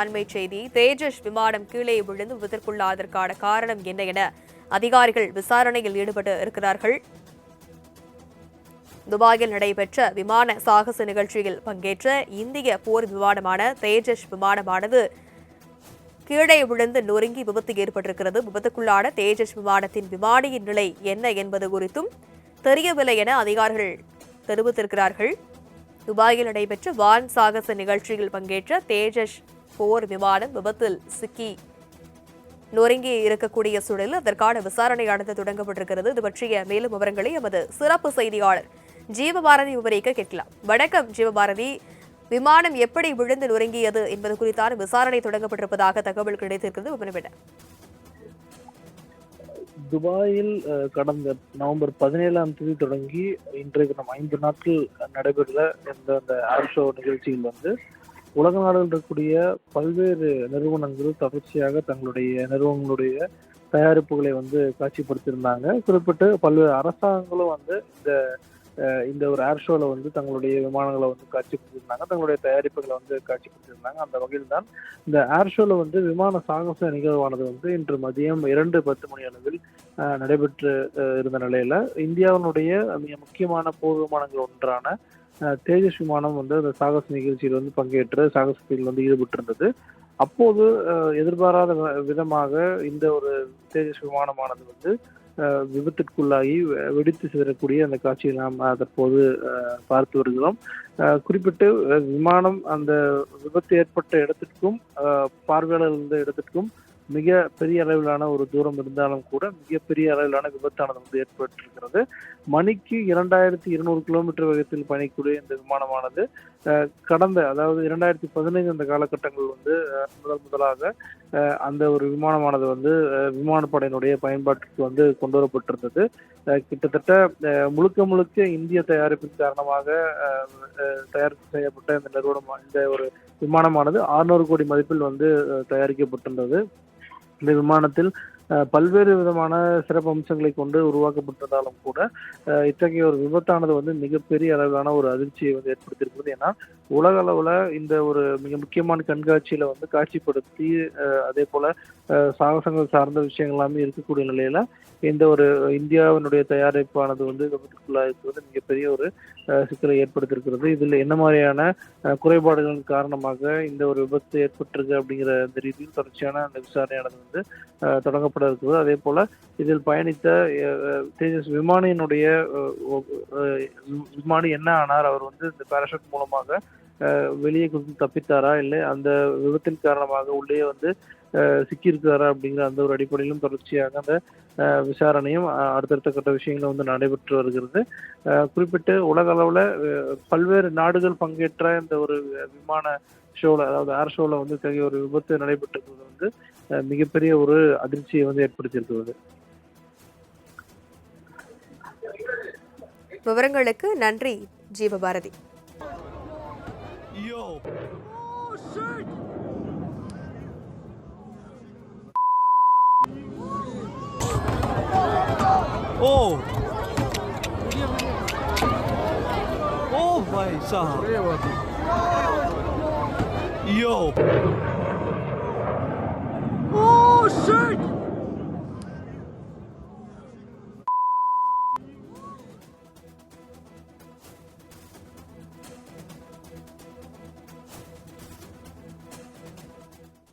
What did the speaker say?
அண்மை செய்தி தேஜஸ் விமானம் கீழே விழுந்து விபத்திற்குள்ளாதற்கான காரணம் என்ன என அதிகாரிகள் விசாரணையில் ஈடுபட்டு இருக்கிறார்கள். துபாயில் நடைபெற்ற விமான சாகச நிகழ்ச்சியில் பங்கேற்ற இந்திய போர் விமானமான தேஜஸ் விமானமானது கீழே விழுந்து நொறுங்கி விபத்து ஏற்பட்டிருக்கிறது. விபத்துக்குள்ளான தேஜஸ் விமானத்தின் விமானியின் நிலை என்ன என்பது குறித்தும் தெரியவில்லை என அதிகாரிகள் தெரிவித்திருக்கிறார்கள். துபாயில் நடைபெற்ற வான் சாகச நிகழ்ச்சியில் பங்கேற்ற தேஜஸ் போர் விமானம் விபத்தில் சிக்கி. நொறுங்கி இருக்கக்கூடிய சூழலில் அதற்கான விசாரணையானது தொடங்கப்பட்டிருக்கிறது. இது பற்றிய மேலும் விவரங்களை எமது சிறப்பு செய்தியாளர் ஜீவபாரதி விவரிக்க கேட்கலாம். வணக்கம் ஜீவபாரதி. விமானம் எப்படி விழுந்து நொறுங்கியது என்பது குறித்தான விசாரணை தொடங்கப்பட்டிருப்பதாக தகவல் கிடைத்திருக்கிறது. விவரமிட துபாயில் அஹ், கடந்த நவம்பர் பதினேழாம் தேதி தொடங்கி இன்றைக்கு நம்ம ஐந்து நாட்கள் நடைபெற்ற இந்த அந்த ஏர் ஷோ நிகழ்ச்சியில் வந்து உலக நாடுகளில் இருக்கக்கூடிய பல்வேறு நிறுவனங்கள் தொடர்ச்சியாக தங்களுடைய நிறுவனங்களுடைய தயாரிப்புகளை வந்து காட்சிப்படுத்தியிருந்தாங்க. குறிப்பிட்டு பல்வேறு அரசாங்கங்களும் வந்து இந்த இந்த ஒரு ஏர் ஷோல வந்து தங்களுடைய விமானங்களை வந்து காட்சிப்படுத்தியிருந்தாங்க. தங்களுடைய தயாரிப்புகளை வந்து காட்சிப்படுத்தியிருந்தாங்க. அந்த வகையில் தான் இந்த ஏர் ஷோல வந்து விமான சாகச நிகழ்வானது வந்து இன்று மதியம் இரண்டு பத்து மணி அளவில் நடைபெற்று இருந்த நிலையில இந்தியாவினுடைய மிக முக்கியமான போர் விமானங்கள் ஒன்றான தேஜஸ் விமானம் வந்து அந்த சாகச நிகழ்ச்சியில் வந்து பங்கேற்று சாகசத்தில் வந்து ஈடுபட்டிருந்தது. அப்போது எதிர்பாராத விதமாக இந்த ஒரு தேஜஸ் விமானமானது வந்து விபத்திற்குள்ளாகி வெடித்து சிதறக்கூடிய அந்த காட்சியை நாம் தற்போது பார்த்து வருகிறோம். குறிப்பிட்டு விமானம் அந்த விபத்து ஏற்பட்ட இடத்திற்கும் பார்வையாளர் இருந்த இடத்திற்கும் மிக பெரிய அளவிலான ஒரு தூரம் இருந்தாலும் கூட மிகப்பெரிய அளவிலான விபத்தானது வந்து ஏற்பட்டிருக்கிறது. மணிக்கு இரண்டாயிரத்தி இருநூறு கிலோமீட்டர் வேகத்தில் பயணிக்கக்கூடிய இந்த விமானமானது கடந்த அதாவது இரண்டாயிரத்தி பதினைந்து அந்த காலகட்டங்கள் வந்து முதல் முதலாக அந்த ஒரு விமானமானது வந்து விமானப்படையினுடைய பயன்பாட்டிற்கு வந்து கொண்டு வரப்பட்டிருந்தது கிட்டத்தட்ட முழுக்க முழுக்க இந்திய தயாரிப்பின் காரணமாக தயாரிப்பு செய்யப்பட்ட இந்த நிறுவனம் இந்த ஒரு விமானமானது 600 கோடி மதிப்பில் வந்து தயாரிக்கப்பட்டிருந்தது. இந்த விமானத்தில் அஹ், பல்வேறு விதமான சிறப்பு அம்சங்களை கொண்டு உருவாக்கப்பட்டிருந்தாலும் கூட அஹ், இத்தகைய ஒரு விபத்தானது வந்து மிகப்பெரிய அளவிலான ஒரு அதிர்ச்சியை வந்து ஏற்படுத்தியிருக்கிறது. ஏன்னா உலக அளவில் இந்த ஒரு மிக முக்கியமான கண்காட்சியில் வந்து காட்சிப்படுத்தி அதே போல் சாகசங்கள் சார்ந்த விஷயங்கள் எல்லாமே இருக்கக்கூடிய நிலையில் இந்த ஒரு இந்தியாவினுடைய தயாரிப்பானது வந்து விபத்துக்குள்ளாயிருப்பது மிகப்பெரிய ஒரு சிக்கலை ஏற்படுத்தியிருக்கிறது. இதில் என்ன மாதிரியான குறைபாடுகளின் காரணமாக இந்த ஒரு விபத்து ஏற்பட்டிருக்கு அப்படிங்கிற அந்த ரீதியில் தொடர்ச்சியான அந்த விசாரணையானது வந்து தொடங்கப்பட இருக்கிறது. அதே போல் இதில் பயணித்த தேஜஸ் விமானியினுடைய விமானி என்ன ஆனார்? அவர் வந்து இந்த பேராஷூட் மூலமாக வெளியே குதித்து தப்பித்தாரா? இல்லை அந்த விபத்தின் காரணமாக உள்ளே வந்து சிக்கியிருக்காரா அப்படிங்கிற அந்த ஒரு அடிப்படையிலும் தொடர்ச்சியாக அந்த விசாரணையும் அடுத்தடுத்த கட்ட விஷயங்களும் வந்து நடைபெற்று வருகிறது. குறிப்பிட்டு உலக அளவில் பல்வேறு நாடுகள் பங்கேற்ற இந்த ஒரு விமான ஷோவில் அதாவது ஏர் ஷோவில் வந்து இத்தகைய ஒரு விபத்து நடைபெற்றிருக்கிறது வந்து மிகப்பெரிய ஒரு அதிர்ச்சியை வந்து ஏற்படுத்தியிருக்கிறது. விவரங்களுக்கு நன்றி ஜீவபாரதி. Yo. Oh Oh भाई साहब Yo Oh shit